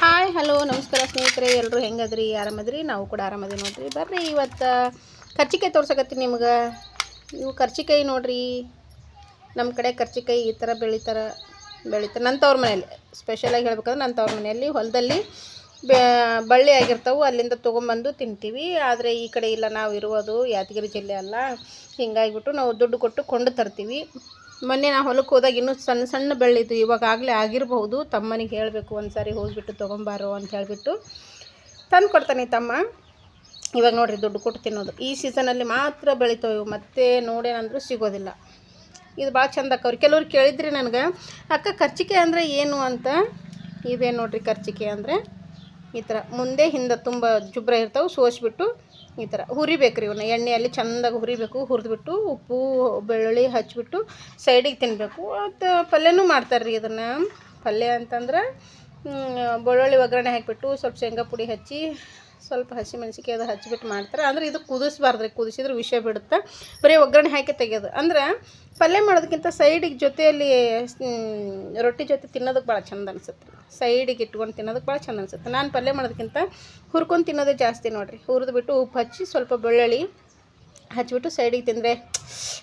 Hi hello ನಮಸ್ಕಾರ ಸ್ನೇಹಿತರೆ ಎಲ್ಲರೂ ಹೆಂಗದ್ರಿ? ಆರಾಮದ್ರಿ? ನಾವು ಕೂಡ ಆರಾಮದಿ ನೋಡ್ರಿ. ಬರ್ರಿ ಇವತ್ತು ಕರ್ಚಿಕಾಯಿ ತೋರ್ಸಕತ್ತೀನಿ ನಿಮ್ಗೆ. ಇವು ಕರ್ಚಿಕಾಯಿ ನೋಡ್ರಿ. ನಮ್ಮ ಕಡೆ ಕರ್ಚಿಕಾಯಿ ಈ ಥರ ಬೆಳಿತಾರೆ ಬೆಳಿತಾರೆ. ನನ್ನ ತವ್ರ ಮನೆಯಲ್ಲಿ ಸ್ಪೆಷಲಾಗಿ ಹೇಳ್ಬೇಕಂದ್ರೆ ನನ್ನ ತವ್ರ ಮನೆಯಲ್ಲಿ ಹೊಲದಲ್ಲಿ ಬಳ್ಳಿ ಆಗಿರ್ತಾವೆ, ಅಲ್ಲಿಂದ ತೊಗೊಂಬಂದು ತಿಂತೀವಿ. ಆದರೆ ಈ ಕಡೆ ಇಲ್ಲ, ನಾವು ಇರುವುದು ಯಾದಗಿರಿ ಜಿಲ್ಲೆ ಅಲ್ಲ. ಹಿಂಗಾಗಿಬಿಟ್ಟು ನಾವು ದುಡ್ಡು ಕೊಟ್ಟು ಕೊಂಡು ತರ್ತೀವಿ. ಮೊನ್ನೆ ನಾ ಹೊಲಕ್ಕೆ ಹೋದಾಗ ಇನ್ನೂ ಸಣ್ಣ ಸಣ್ಣ ಬೆಳ್ಳಿದ್ದು ಇವಾಗಾಗಲೇ ಆಗಿರಬಹುದು. ತಮ್ಮನಿಗೆ ಹೇಳಬೇಕು ಒಂದು ಸಾರಿ ಹೋಗಿಬಿಟ್ಟು ತೊಗೊಂಬಾರೋ ಅಂತ ಹೇಳಿಬಿಟ್ಟು ತಂದು ಕೊಡ್ತಾನೆ ತಮ್ಮ. ಇವಾಗ ನೋಡಿರಿ ದುಡ್ಡು ಕೊಟ್ಟು ತಿನ್ನೋದು. ಈ ಸೀಸನಲ್ಲಿ ಮಾತ್ರ ಬೆಳಿತಾವೆ ಇವು ಮತ್ತೆ ನೋಡೇನಂದ್ರೂ ಸಿಗೋದಿಲ್ಲ. ಇದು ಭಾಳ ಚಂದ ಅಕ್ಕವ್ರಿ ಕೆಲವ್ರು ಕೇಳಿದ್ರಿ ನನಗೆ, ಅಕ್ಕ ಖರ್ಚಿಕೆ ಅಂದರೆ ಏನು ಅಂತ? ಇದೇನು ನೋಡಿರಿ ಖರ್ಚಿಕೆ ಅಂದರೆ, ಈ ಥರ ಮುಂದೆ ಹಿಂದೆ ತುಂಬ ಜುಬ್ರ ಇರ್ತಾವೆ, ಸೋಸ್ಬಿಟ್ಟು ಈ ಥರ ಹುರಿಬೇಕು ರೀ ಇವನ್ನ ಎಣ್ಣೆಯಲ್ಲಿ ಚೆಂದಾಗಿ ಹುರಿಬೇಕು. ಹುರಿದ್ಬಿಟ್ಟು ಉಪ್ಪು, ಬೆಳ್ಳುಳ್ಳಿ ಹಚ್ಚಿಬಿಟ್ಟು ಸೈಡಿಗೆ ತಿನ್ನಬೇಕು ಮತ್ತು ಪಲ್ಯನೂ ಮಾಡ್ತಾರೆ ರೀ ಇದನ್ನು. ಪಲ್ಯ ಅಂತಂದ್ರೆ ಬೆಳ್ಳುಳ್ಳಿ ಒಗ್ಗರಣೆ ಹಾಕಿಬಿಟ್ಟು ಸ್ವಲ್ಪ ಶೇಂಗಾ ಪುಡಿ ಹಚ್ಚಿ ಸ್ವಲ್ಪ ಹಸಿಮೆಣಸಿಕಾಯಿ ಅದು ಹಚ್ಚಿಬಿಟ್ಟು ಮಾಡ್ತಾರೆ. ಅಂದ್ರೆ ಇದು ಕುದಿಸ್ಬಾರ್ದು ರೀ, ಕುದಿಸಿದ್ರೆ ವಿಷ ಬಿಡುತ್ತೆ. ಬರೀ ಒಗ್ಗರಣೆ ಹಾಕಿ ತೆಗೆಯೋದು. ಅಂದ್ರೆ ಪಲ್ಯ ಮಾಡೋದಕ್ಕಿಂತ ಸೈಡಿಗೆ ಜೊತೆಯಲ್ಲಿ ರೊಟ್ಟಿ ಜೊತೆ ತಿನ್ನೋದಕ್ಕೆ ಭಾಳ ಚಂದ ಅನಿಸುತ್ತೆ. ಸೈಡಿಗೆ ಇಟ್ಕೊಂಡು ತಿನ್ನೋದಕ್ಕೆ ಭಾಳ ಚಂದ ಅನಿಸುತ್ತೆ. ನಾನು ಪಲ್ಯ ಮಾಡೋದಕ್ಕಿಂತ ಹುರ್ಕೊಂಡು ತಿನ್ನೋದೇ ಜಾಸ್ತಿ ನೋಡಿರಿ. ಹುರಿದ್ಬಿಟ್ಟು ಉಪ್ಪು ಹಚ್ಚಿ ಸ್ವಲ್ಪ ಬೆಳ್ಳುಳ್ಳಿ ಹಚ್ಬಿಟ್ಟು ಸೈಡಿಗೆ ತಿಂದರೆ,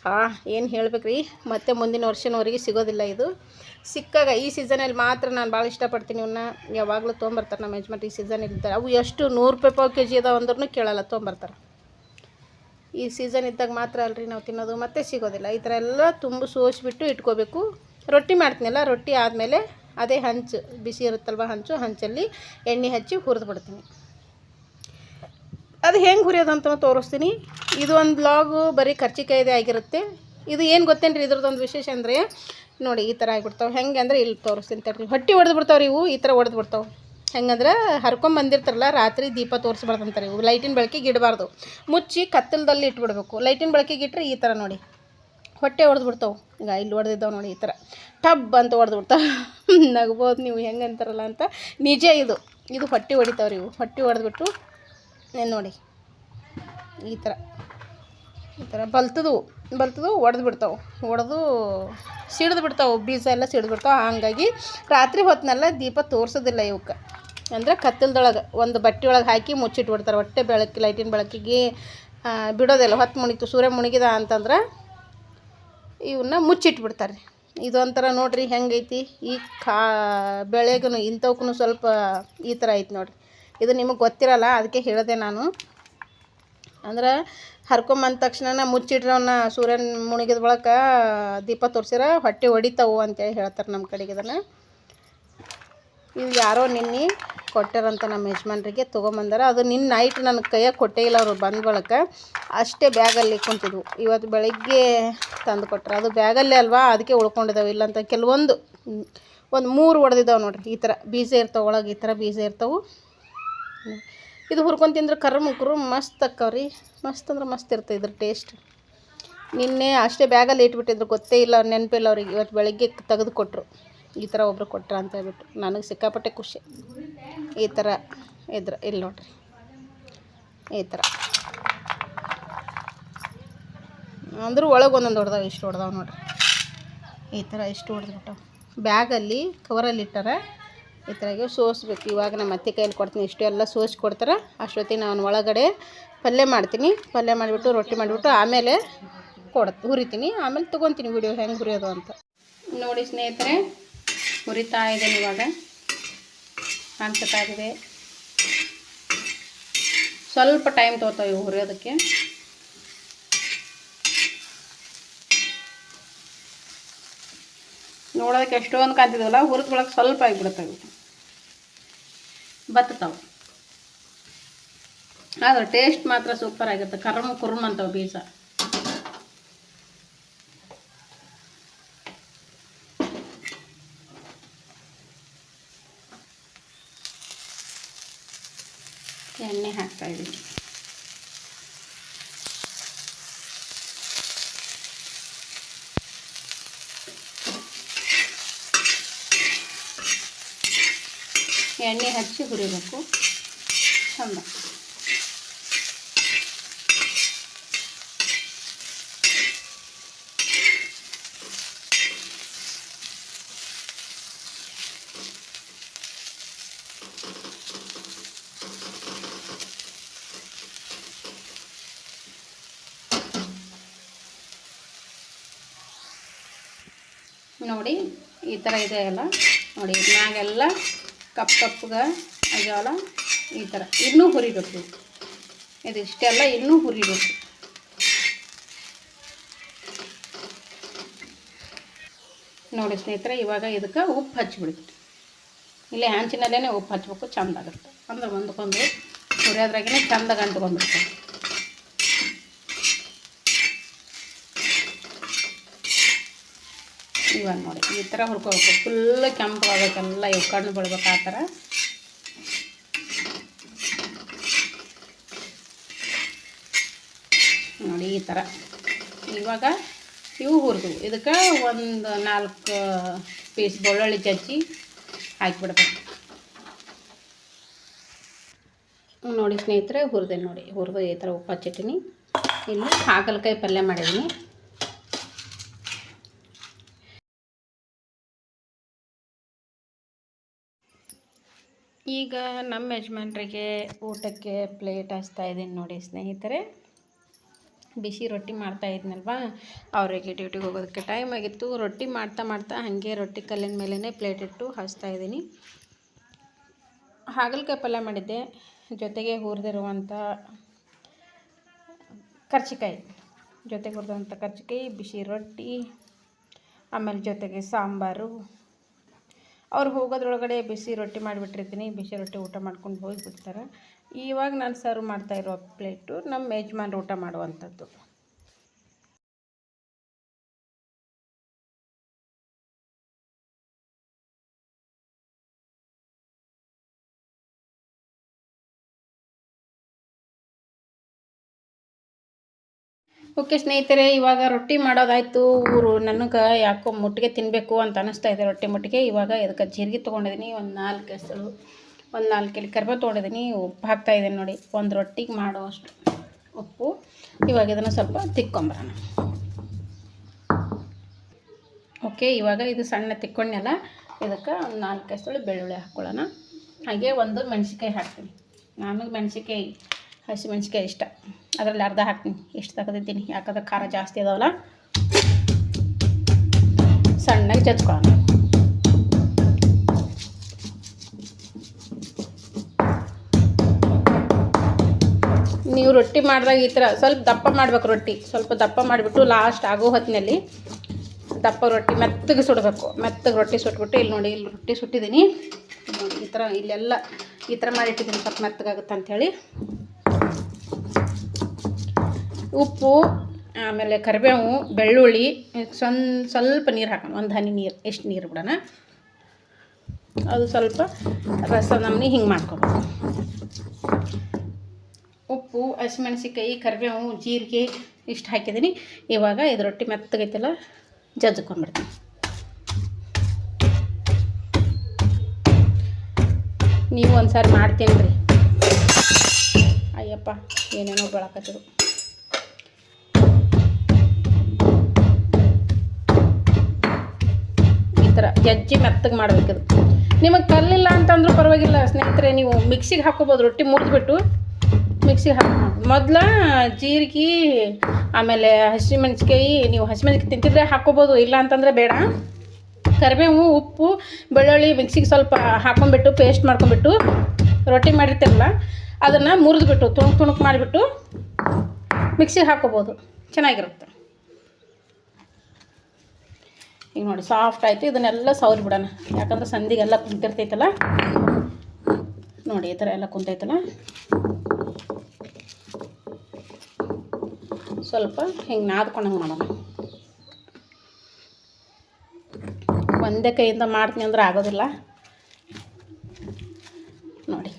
ಆ, ಏನು ಹೇಳ್ಬೇಕು ರೀ ಮತ್ತೆ ಮುಂದಿನ ವರ್ಷನವರೆಗೆ ಸಿಗೋದಿಲ್ಲ ಇದು. ಸಿಕ್ಕಾಗ ಈ ಸೀಸನಲ್ಲಿ ಮಾತ್ರ ನಾನು ಭಾಳ ಇಷ್ಟಪಡ್ತೀನಿ ಇವನ್ನ ಯಾವಾಗಲೂ ತೊಗೊಂಬರ್ತಾರೆ ನಮ್ಮ ಯಜಮಾನ್ರು ಈ ಸೀಸನ್ ಇರ್ತಾರೆ. ಅವು ಎಷ್ಟು ನೂರು ರೂಪಾಯಿ ಪಾವು ಕೆ ಜಿ ಅದಾವ ಅಂದ್ರೂ ಕೇಳಲ್ಲ, ತೊಗೊಂಬರ್ತಾರೆ. ಈ ಸೀಸನ್ ಇದ್ದಾಗ ಮಾತ್ರ ಅಲ್ರಿ ನಾವು ತಿನ್ನೋದು, ಮತ್ತೆ ಸಿಗೋದಿಲ್ಲ. ಈ ಥರ ಎಲ್ಲ ತುಂಬ ಸೋಸಿಬಿಟ್ಟು ಇಟ್ಕೋಬೇಕು. ರೊಟ್ಟಿ ಮಾಡ್ತೀನಲ್ಲ, ರೊಟ್ಟಿ ಆದಮೇಲೆ ಅದೇ ಹಂಚು. ಬಿಸಿ ಇರುತ್ತಲ್ವ ಹಂಚು, ಹಂಚಲ್ಲಿ ಎಣ್ಣೆ ಹಚ್ಚಿ ಹುರಿದು ಬಿಡ್ತೀನಿ. ಅದು ಹೆಂಗೆ ಹುರಿಯೋದು ಅಂತ ತೋರಿಸ್ತೀನಿ. ಇದು ಒಂದು ಬ್ಲಾಗು ಬರೀ ಖರ್ಚಿಕಾಯ್ದೆ ಆಗಿರುತ್ತೆ. ಇದು ಏನು ಗೊತ್ತೇನು ರೀ ಇದ್ರದ್ದೊಂದು ವಿಶೇಷ ಅಂದರೆ? ನೋಡಿ, ಈ ಥರ ಆಗಿಬಿಡ್ತಾವೆ. ಹೆಂಗೆ ಅಂದರೆ ಇಲ್ಲಿ ತೋರಿಸ್ತೀನಿ ತಡ್ರಿ. ಹೊಟ್ಟೆ ಹೊಡೆದು ಬಿಡ್ತಾವೆ ರೀ ಇವು, ಈ ಥರ ಹೊಡೆದು ಬಿಡ್ತಾವೆ. ಹೆಂಗಂದ್ರೆ ಹರ್ಕೊಂಬಂದಿರ್ತಾರಲ್ಲ ರಾತ್ರಿ ದೀಪ ತೋರಿಸ್ಬಾರ್ದಂತಾರೆ ಇವು. ಲೈಟಿನ ಬೆಳಕಿಗೆ ಇಡಬಾರ್ದು. ಮುಚ್ಚಿ ಕತ್ತಲದಲ್ಲಿ ಇಟ್ಬಿಡ್ಬೇಕು. ಲೈಟಿನ ಬೆಳಕಿಗೆ ಇಟ್ಟರೆ ಈ ಥರ ನೋಡಿ. ಹೊಟ್ಟೆ ಹೊಡೆದು ಬಿಡ್ತಾವೆ. ಈಗ ಇಲ್ಲಿ ಹೊಡೆದಿದ್ದಾವೆ ನೋಡಿ ಈ ಥರ ಟಬ್ ಅಂತ ಹೊಡೆದು ಬಿಡ್ತಾವೆ. ನಗ್ಬೋದು ನೀವು ಹೆಂಗೆ ಅಂತಾರಲ್ಲ ಅಂತ. ನಿಜ ಇದು. ಇದು ಹೊಟ್ಟೆ ಹೊಡಿತಾವ್ರಿ ಇವು. ಹೊಟ್ಟೆ ಹೊಡೆದ್ಬಿಟ್ಟು ನೋಡಿ. ಈ ಥರ. ಈ ಥರ ಬಲ್ತದು ಬಲ್ತದು ಒಡೆದು ಬಿಡ್ತಾವೆ. ಒಡೆದು ಸಿಡ್ದು ಬಿಡ್ತಾವೆ, ಬೀಜ ಎಲ್ಲ ಸಿಡ್ದು ಬಿಡ್ತಾವೆ. ಹಾಗಾಗಿ ರಾತ್ರಿ ಹೊತ್ತಿನೆಲ್ಲ ದೀಪ ತೋರಿಸೋದಿಲ್ಲ ಇವಕ್ಕೆ ಅಂದರೆ ಕತ್ತಲದೊಳಗೆ ಒಂದು ಬಟ್ಟೆ ಒಳಗೆ ಹಾಕಿ ಮುಚ್ಚಿಟ್ಬಿಡ್ತಾರೆ ಹೊಟ್ಟೆ ಬೆಳಕಿ ಲೈಟಿನ ಬೆಳಕಿಗೆ ಬಿಡೋದಿಲ್ಲ. ಹೊತ್ತು ಮುಣಿತು, ಸೂರ್ಯ ಮುಣಿಗಿದ ಅಂತಂದ್ರೆ ಇವನ್ನ ಮುಚ್ಚಿಟ್ಬಿಡ್ತಾರೆ ಇದೊಂಥರ ನೋಡಿರಿ ಹೆಂಗೈತಿ. ಈ ಕಾ ಬೆಳೆಗೂ ಇಂಥವಕ್ಕೂ ಸ್ವಲ್ಪ ಈ ಥರ ಐತಿ ನೋಡಿರಿ. ಇದು ನಿಮಗೆ ಗೊತ್ತಿರಲ್ಲ, ಅದಕ್ಕೆ ಹೇಳಿದೆ ನಾನು. ಅಂದ್ರೆ ಹರ್ಕೊಂಬಂದ ತಕ್ಷಣ ಮುಚ್ಚಿಟ್ರವನ್ನ ಸೂರ್ಯನ ಮುಳುಗಿದ ಬಳಕ ದೀಪ ತೋರಿಸಿರ ಹೊಟ್ಟೆ ಹೊಡಿತಾವು ಅಂತೇಳಿ ಹೇಳ್ತಾರೆ ನಮ್ಮ ಕಡೆಗೆ ಇದನ್ನು. ಇದು ಯಾರೋ ನಿನ್ನೆ ಕೊಟ್ಟಾರಂತ ನಮ್ಮ ಯಜಮಾನ್ರಿಗೆ ತೊಗೊಂಬಂದಾರ. ಅದು ನಿನ್ನ ನೈಟ್ ನನ್ನ ಕೈಯಾಗ ಕೊಟ್ಟೇ ಇಲ್ಲ ಅವರು ಬಂದ ಬಳಕ. ಅಷ್ಟೇ ಬ್ಯಾಗಲ್ಲಿ ಕುಂತಿದ್ವು. ಇವತ್ತು ಬೆಳಗ್ಗೆ ತಂದು ಕೊಟ್ಟರು ಅದು ಬ್ಯಾಗಲ್ಲೇ ಅಲ್ವಾ? ಅದಕ್ಕೆ ಉಳ್ಕೊಂಡಿದ್ದಾವೆ ಇಲ್ಲಂತ ಕೆಲವೊಂದು, ಒಂದು ಮೂರು ಹೊಡೆದಿದ್ದಾವೆ ನೋಡ್ರಿ. ಈ ಥರ ಬೀಜ ಇರ್ತಾವೆ ಒಳಗೆ ಈ ಥರ ಬೀಜ ಇರ್ತಾವೆ. ಇದು ಹುರ್ಕೊಂಡು ತಿಂದ್ರೆ ಕರ್ರ ಮುಕ್ರು ಮಸ್ತ್ ಅಕ್ಕವ್ರಿ. ಮಸ್ತ್ ಅಂದ್ರೆ ಮಸ್ತ್ ಇರ್ತದೆ ಇದ್ರ ಟೇಸ್ಟ್ ನಿನ್ನೆ ಅಷ್ಟೇ ಬ್ಯಾಗಲ್ಲಿ ಇಟ್ಬಿಟ್ಟಿದ್ರು, ಗೊತ್ತೇ ಇಲ್ಲ ನೆನಪಿಲ್ಲ ಅವ್ರಿಗೆ. ಇವತ್ತು ಬೆಳಗ್ಗೆ ತೆಗೆದು ಕೊಟ್ಟರು ಈ ಥರ ಒಬ್ರು ಕೊಟ್ರ ಅಂತ ಹೇಳ್ಬಿಟ್ಟು. ನನಗೆ ಸಿಕ್ಕಾಪಟ್ಟೆ ಖುಷಿ. ಈ ಥರ ಇದ್ರ ಇಲ್ಲಿ ನೋಡ್ರಿ. ಈ ಥರ ಅಂದ್ರೂ ಒಳಗೆ ಒಂದೊಂದು ಹೊಡೆದಾವ, ಇಷ್ಟು ಹೊಡೆದಾವ ನೋಡ್ರಿ. ಈ ಥರ ಇಷ್ಟು ಹೊಡೆದ್ಬಿಟ್ಟವು. ಬ್ಯಾಗಲ್ಲಿ ಕವರಲ್ಲಿ ಇಟ್ಟಾರ ಈ ಥರಾಗೆ ಸೋಸ್ಬೇಕು. ಇವಾಗ ನಮ್ಮ ಅತ್ತೆ ಕೈಯಲ್ಲಿ ಕೊಡ್ತೀನಿ ಇಷ್ಟು ಎಲ್ಲ ಸೋಸಿ ಕೊಡ್ತಾರೆ. ಅಷ್ಟೊತ್ತಿಗೆ ನಾನು ಒಳಗಡೆ ಪಲ್ಯ ಮಾಡ್ತೀನಿ. ಪಲ್ಯ ಮಾಡಿಬಿಟ್ಟು, ರೊಟ್ಟಿ ಮಾಡಿಬಿಟ್ಟು ಆಮೇಲೆ ಕೊಡ ಹುರಿತೀನಿ. ಆಮೇಲೆ ತೊಗೊತೀನಿ ವಿಡಿಯೋ ಹೆಂಗೆ ಹುರಿಯೋದು ಅಂತ. ನೋಡಿ ಸ್ನೇಹಿತರೆ, ಹುರಿತಾ ಇದ್ದೀನಿ ಇವಾಗ. ಕಾಣಿಸ್ತಾ ಇದೆ. ಸ್ವಲ್ಪ ಟೈಮ್ ತೊಗೋತಾವೆ ಇವು ಹುರಿಯೋದಕ್ಕೆ. ನೋಡೋದಕ್ಕೆ ಎಷ್ಟೊಂದು ಕಾಂತಿದ್ವಲ್ಲ ಹುರಿದ್ಕೊಳಕ್ಕೆ ಸ್ವಲ್ಪ ಆಗಿಬಿಡುತ್ತವೆ ಬತ್ತತಾವೆ. ಆದರೆ ಟೇಸ್ಟ್ ಮಾತ್ರ ಸೂಪರ್ ಆಗಿರುತ್ತೆ. ಕರ್ಮ ಕುರ್ಮ್ ಅಂತವೆ ಬೀಜ. ಎಣ್ಣೆ ಹಾಕ್ತಾ ಇದ್ದೀನಿ ಎಣ್ಣೆ ಹಚ್ಚಿ ಹುರಿಬೇಕು. ಚಂದ. ನೋಡಿ ಈ ಥರ ಇದೆ ಅಲ್ಲ. ನೋಡಿ ಮ್ಯಾಗೆಲ್ಲ ಕಪ್ ಕಪ್ಪಗೆ ಜೋಳ ಈ ಥರ. ಇನ್ನೂ ಹುರಿಬೇಕು ಇದು ಇಷ್ಟೆಲ್ಲ ಇನ್ನೂ ಹುರಿಬೇಕು ನೋಡಿ ಸ್ನೇಹಿತರೆ, ಇವಾಗ ಇದಕ್ಕೆ ಉಪ್ಪು ಹಚ್ಚಿಬಿಡ್ತೀವಿ ಇಲ್ಲೇ ಹಂಚಿನಲ್ಲೇ ಉಪ್ಪು ಹಚ್ಬೇಕು, ಚಂದ ಆಗುತ್ತೆ. ಅಂದ್ರೆ ಒಂದಕ್ಕೊಂದು ಹುರಿಯೋದ್ರಾಗೇ ಚಂದಾಗ ಅಂಟ್ಕೊಂಡ್ಬಿಡ್ತದೆ ನೋಡಿ. ಈ ಥರ ಹುರ್ಕೋಬೇಕು. ಫುಲ್ ಕೆಂಪಗಾಗಬೇಕೆಲ್ಲ ಇವು ಕಣ್ಣು ಬಿಡ್ಬೇಕು ಆ ಥರ ನೋಡಿ ಈ ಥರ ಇವಾಗ ಇವು ಹುರಿದು ಇದಕ್ಕೆ ಒಂದು ನಾಲ್ಕು ಪೀಸ್ ಬೆಳ್ಳುಳ್ಳಿ ಚಚ್ಚಿ ಹಾಕಿಬಿಡ್ಬೇಕು. ನೋಡಿ ಸ್ನೇಹಿತರೆ, ಹುರಿದೆ ನೋಡಿ. ಹುರಿದು ಈ ಥರ ಉಪ್ಪು ಹಚ್ಚಿಟ್ಟಿನಿ. ಇಲ್ಲಿ ಹಾಗಲಕಾಯಿ ಪಲ್ಯ ಮಾಡಿದ್ದೀನಿ ಈಗ ನಮ್ಮ ಯಜಮಾನ್ರಿಗೆ ಊಟಕ್ಕೆ ಪ್ಲೇಟ್ ಹಚ್ತಾ ಇದ್ದೀನಿ ನೋಡಿ ಸ್ನೇಹಿತರೆ. ಬಿಸಿ ರೊಟ್ಟಿ ಮಾಡ್ತಾ ಇದ್ನಲ್ವಾ? ಅವರಿಗೆ ಡ್ಯೂಟಿಗೆ ಹೋಗೋದಕ್ಕೆ ಟೈಮ್ ಆಗಿತ್ತು. ರೊಟ್ಟಿ ಮಾಡ್ತಾ ಮಾಡ್ತಾ ಹಾಗೆ ರೊಟ್ಟಿ ಕಲ್ಲಿನ ಮೇಲೇ ಪ್ಲೇಟ್ ಇಟ್ಟು ಹಚ್ತಾ ಇದ್ದೀನಿ. ಹಾಗಲಕಾಯಿ ಪಲ್ಯ ಮಾಡಿದ್ದೆ. ಜೊತೆಗೆ ಹುರಿದಿರುವಂಥ ಕರ್ಚಿಕಾಯಿ. ಜೊತೆಗೆ ಹುರಿದಂಥ ಕರ್ಚಿಕಾಯಿ, ಬಿಸಿ ರೊಟ್ಟಿ, ಆಮೇಲೆ ಜೊತೆಗೆ ಸಾಂಬಾರು. ಅವ್ರು ಹೋಗೋದ್ರೊಳಗಡೆ ಬಿಸಿ ರೊಟ್ಟಿ ಮಾಡಿಬಿಟ್ಟಿರ್ತೀನಿ, ಬಿಸಿ ರೊಟ್ಟಿ ಊಟ ಮಾಡ್ಕೊಂಡು ಹೋಗಿಬಿಡ್ತಾರೆ. ಇವಾಗ ನಾನು ಸರ್ವ್ ಮಾಡ್ತಾ ಇರೋ ಪ್ಲೇಟು ನಮ್ಮ ಯಜಮಾನ್ರು ಊಟ ಮಾಡುವಂಥದ್ದು. ಓಕೆ ಸ್ನೇಹಿತರೆ, ಇವಾಗ ರೊಟ್ಟಿ ಮಾಡೋದಾಯಿತು. ಊರು ನನಗೆ ಯಾಕೋ ಮುಟ್ಟಿಗೆ ತಿನ್ನಬೇಕು ಅಂತ ಅನ್ನಿಸ್ತಾ ಇದೆ ರೊಟ್ಟಿ ಮುಟ್ಟಿಗೆ. ಇವಾಗ ಇದಕ್ಕೆ ಜೀರಿಗೆ ತೊಗೊಂಡಿದ್ದೀನಿ, ಒಂದು ನಾಲ್ಕು ಹೆಸರು, ಒಂದು ನಾಲ್ಕು ಇಲ್ಲಿ ಕರಿಬೇವು ತೊಗೊಂಡಿದ್ದೀನಿ. ಉಪ್ಪು ಹಾಕ್ತಾಯಿದ್ದೀನಿ ನೋಡಿ, ಒಂದು ರೊಟ್ಟಿಗೆ ಮಾಡೋವಷ್ಟು ಉಪ್ಪು. ಇವಾಗ ಇದನ್ನು ಸ್ವಲ್ಪ ತಿಕ್ಕೊಂಬರೋಣ. ಓಕೆ, ಇವಾಗ ಇದು ಸಣ್ಣ ತಿಕ್ಕೊಂಡೆಲ್ಲ ಇದಕ್ಕೆ ಒಂದು ನಾಲ್ಕು ಹೆಸರು ಬೆಳ್ಳುಳ್ಳಿ ಹಾಕ್ಕೊಳ್ಳೋಣ. ಹಾಗೆ ಒಂದು ಮೆಣಸಿಕಾಯಿ ಹಾಕ್ತೀನಿ. ನಾನು ಮೆಣಸಿನ್ಕಾಯಿ ಹಸಿ ಮೆಣಸಿನ್ಕಾಯಿ ಇಷ್ಟ. ಅದರಲ್ಲಿ ಅರ್ಧ ಹಾಕ್ತೀನಿ. ಎಷ್ಟು ತಗದಿದ್ದೀನಿ? ಯಾಕಂದ್ರೆ ಖಾರ ಜಾಸ್ತಿ ಅದಾವಲ್ಲ? ಸಣ್ಣಗೆ ಜಜ್ಕೊಳ್ಳೋಣ. ನೀವು ರೊಟ್ಟಿ ಮಾಡಿದಾಗ ಈ ಥರ ಸ್ವಲ್ಪ ದಪ್ಪ ಮಾಡ್ಬೇಕು ರೊಟ್ಟಿ. ಸ್ವಲ್ಪ ದಪ್ಪ ಮಾಡಿಬಿಟ್ಟು ಲಾಸ್ಟ್ ಆಗೋ ಹೊತ್ತಿನಲ್ಲಿ ದಪ್ಪ ರೊಟ್ಟಿ ಮೆತ್ತಗೆ ಸುಡಬೇಕು. ಮೆತ್ತಗೆ ರೊಟ್ಟಿ ಸುಟ್ಬಿಟ್ಟು ಇಲ್ಲಿ ನೋಡಿ, ಇಲ್ಲಿ ರೊಟ್ಟಿ ಸುಟ್ಟಿದ್ದೀನಿ. ಈ ಥರ ಇಲ್ಲೆಲ್ಲ ಈ ಥರ ಮಾಡಿಟ್ಟಿದ್ದೀನಿ. ಸ್ವಲ್ಪ ಮೆತ್ತಗಾಗುತ್ತೆ ಅಂಥೇಳಿ ಉಪ್ಪು, ಆಮೇಲೆ ಕರಿಬೇವು, ಬೆಳ್ಳುಳ್ಳಿ ಸ್ವನ್ ಸ್ವಲ್ಪ ನೀರು ಹಾಕೋಣ. ಒಂದು ಹನಿ ನೀರು, ಎಷ್ಟು ನೀರು ಬಿಡೋಣ? ಅದು ಸ್ವಲ್ಪ ರಸ ನಮನಿ ಹಿಂಗೆ ಮಾಡ್ಕೊಬೇಕು. ಉಪ್ಪು ಹಸಿಮೆಣಸಿಕಾಯಿ ಕರಿಬೇವು, ಜೀರಿಗೆ ಇಷ್ಟು ಹಾಕಿದ್ದೀನಿ ಇವಾಗ ಇದು ರೊಟ್ಟಿ ಮೆತ್ತಗೈತಿಲ್ಲ ಜಜ್ಕೊಂಬಿಡ್ತೀನಿ ನೀವು ಒಂದು ಸಾರಿ ಮಾಡ್ತೀನಿ ರೀ ಅಯ್ಯಪ್ಪ, ಏನೇನೋ ಬೆಳಕತ್ತಿರು ಜಜ್ಜಿ ಮೆತ್ತಗೆ ಮಾಡ್ಬೇಕಿದು ನಿಮಗೆ ಕಲ್ಲಿಲ್ಲ ಅಂತಂದ್ರೂ ಪರವಾಗಿಲ್ಲ ಸ್ನೇಹಿತರೆ, ನೀವು ಮಿಕ್ಸಿಗೆ ಹಾಕೋಬೋದು, ರೊಟ್ಟಿ ಮುರಿದ್ಬಿಟ್ಟು ಮಿಕ್ಸಿಗೆ ಹಾಕಿ, ಮೊದಲ ಜೀರಿಗೆ, ಆಮೇಲೆ ಹಸಿಮೆಣ್ಸಿಕಾಯಿ ನೀವು ಹಸಿಮೆಣ್ಸಿಕಾಯಿ ತಿಂತಿದ್ರೆ ಹಾಕೋಬೋದು, ಇಲ್ಲ ಅಂತಂದರೆ ಬೇಡ. ಕರಿಬೇವು, ಉಪ್ಪು, ಬೆಳ್ಳುಳ್ಳಿ ಮಿಕ್ಸಿಗೆ ಸ್ವಲ್ಪ ಹಾಕೊಂಡ್ಬಿಟ್ಟು ಪೇಸ್ಟ್ ಮಾಡ್ಕೊಂಬಿಟ್ಟು ರೊಟ್ಟಿ ಮಾಡಿರ್ತಿರಲ್ಲ, ಅದನ್ನು ಮುರಿದ್ಬಿಟ್ಟು, ತುಣುಕು ತುಣುಕ್ ಮಾಡಿಬಿಟ್ಟು ಮಿಕ್ಸಿಗೆ ಹಾಕೋಬೋದು. ಚೆನ್ನಾಗಿರುತ್ತೆ. ಈಗ ನೋಡಿ ಸಾಫ್ಟ್ ಆಯಿತು, ಇದನ್ನೆಲ್ಲ ಸವರಿ ಬಿಡೋಣ. ಯಾಕಂದ್ರೆ ಸಂದಿಗೆಲ್ಲ ಕುಂತಿರ್ತೈತಲ್ಲ? ನೋಡಿ, ಈ ಥರ ಎಲ್ಲ ಕುಂತೈತಲ್ಲ? ಸ್ವಲ್ಪ ಹಿಂಗೆ ನಾದ್ಕೊಂಡಂಗೆ ಮಾಡೋಣ. ಒಂದೇ ಕೈಯಿಂದ ಮಾಡ್ತೀನಿ ಅಂದ್ರೆ ಆಗೋದಿಲ್ಲ. ನೋಡಿ,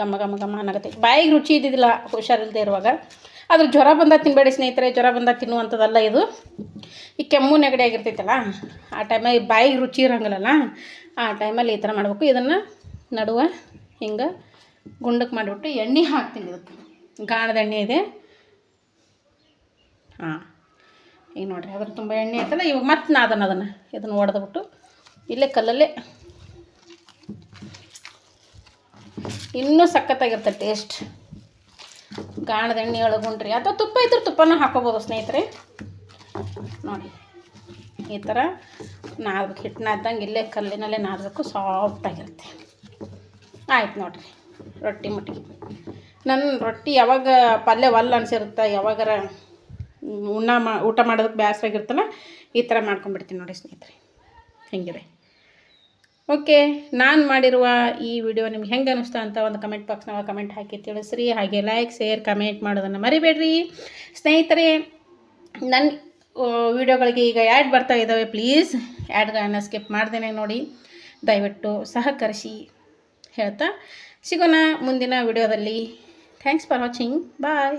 ಘಮ ಘಮ ಘಮ ಅನ್ನಕತ್ತೆ ಬಾಯಿಗೆ ರುಚಿ ಇದ್ದಿದ್ದಿಲ್ಲ ಹುಷಾರಿಲ್ಲದೆ ಇರುವಾಗ. ಆದ್ರೆ ಜ್ವರ ಬಂದಾಗ ತಿನ್ನಬೇಡಿ ಸ್ನೇಹಿತರೆ, ಜ್ವರ ಬಂದಾಗ ತಿನ್ನುವಂಥದ್ದಲ್ಲ ಇದು. ಈ ಕೆಮ್ಮು ನೆಗಡಿ ಆಗಿರ್ತೈತಲ್ಲ, ಆ ಟೈಮಲ್ಲಿ ಬಾಯಿಗೆ ರುಚಿ ಇರೋಂಗಿಲ್ಲಲ್ಲ, ಆ ಟೈಮಲ್ಲಿ ಈ ಥರ ಮಾಡಬೇಕು. ಇದನ್ನು ನಡುವೆ ಹಿಂಗೆ ಗುಂಡಕ್ಕೆ ಮಾಡಿಬಿಟ್ಟು ಎಣ್ಣೆ ಹಾಕ್ತೀನಿ ಇದಕ್ಕೆ. ಗಾಣದ ಎಣ್ಣೆ ಇದೆ. ಹಾಂ. ಈಗ ನೋಡಿರಿ, ಅದ್ರ ತುಂಬ ಎಣ್ಣೆ ಐತಲ್ಲ, ಇವಾಗ ಮತ್ತೆ ನಾ ಅದನ್ನು ಇದನ್ನು ಒಡೆದ್ಬಿಟ್ಟು ಇಲ್ಲೇ ಕಲ್ಲಲ್ಲೇ ಇನ್ನೂ ಸಖತ್ತಾಗಿರ್ತದೆ ಟೇಸ್ಟ್ ಗಾಣದ ಎಣ್ಣೆ ಒಳಗುಂಡ್ರಿ ಅಥವಾ ತುಪ್ಪ ಇದ್ರೆ ತುಪ್ಪನೂ ಹಾಕೋಬೋದು ಸ್ನೇಹಿತರೆ. ನೋಡಿ, ಈ ಥರ ನಾದ್ಬೇಕು ಹಿಟ್ಟು ನಾದ್ದಂಗೆ ಇಲ್ಲೇ ಕಲ್ಲಿನಲ್ಲೇ ನಾದಬೇಕು ಸಾಫ್ಟಾಗಿರುತ್ತೆ ಆಯ್ತು ನೋಡಿರಿ, ರೊಟ್ಟಿ ಮಟ್ಟಿಗೆ ನನ್ನ ರೊಟ್ಟಿ ಯಾವಾಗ ಪಲ್ಯ ಒಲ್ಲ ಅನ್ಸಿರುತ್ತೆ, ಯಾವಾಗಾರ ಉಣ್ಣ ಮಾ, ಊಟ ಮಾಡೋದಕ್ಕೆ ಬೇಸರಾಗಿರ್ತಲ್ಲ ಈ ಥರ ಮಾಡ್ಕೊಂಡ್ಬಿಡ್ತೀನಿ ನೋಡಿ ಸ್ನೇಹಿತರೆ. ಹೆಂಗಿದೆ? ಓಕೆ, ನಾನು ಮಾಡಿರುವ ಈ ವಿಡಿಯೋ ನಿಮ್ಗೆ ಹೆಂಗೆ ಅನ್ನಿಸ್ತು ಅಂತ ಒಂದು ಕಮೆಂಟ್ ಬಾಕ್ಸ್ನಾಗ ಕಮೆಂಟ್ ಹಾಕಿ ತಿಳಿಸ್ರಿ. ಹಾಗೆ ಲೈಕ್ ಶೇರ್ ಕಮೆಂಟ್ ಮಾಡೋದನ್ನು ಮರಿಬೇಡ್ರಿ. ಸ್ನೇಹಿತರೆ ನನ್ನ ವಿಡಿಯೋಗಳಿಗೆ ಈಗ ಆ್ಯಡ್ ಬರ್ತಾ ಇದ್ದಾವೆ ಪ್ಲೀಸ್ ಆ್ಯಡ್ಗಳನ್ನು ಸ್ಕಿಪ್ ಮಾಡ್ದೇನೆ ನೋಡಿ. ದಯವಿಟ್ಟು ಸಹಕರಿಸಿ ಹೇಳ್ತಾ ಸಿಗೋಣ ಮುಂದಿನ ವಿಡಿಯೋದಲ್ಲಿ. Thanks for watching bye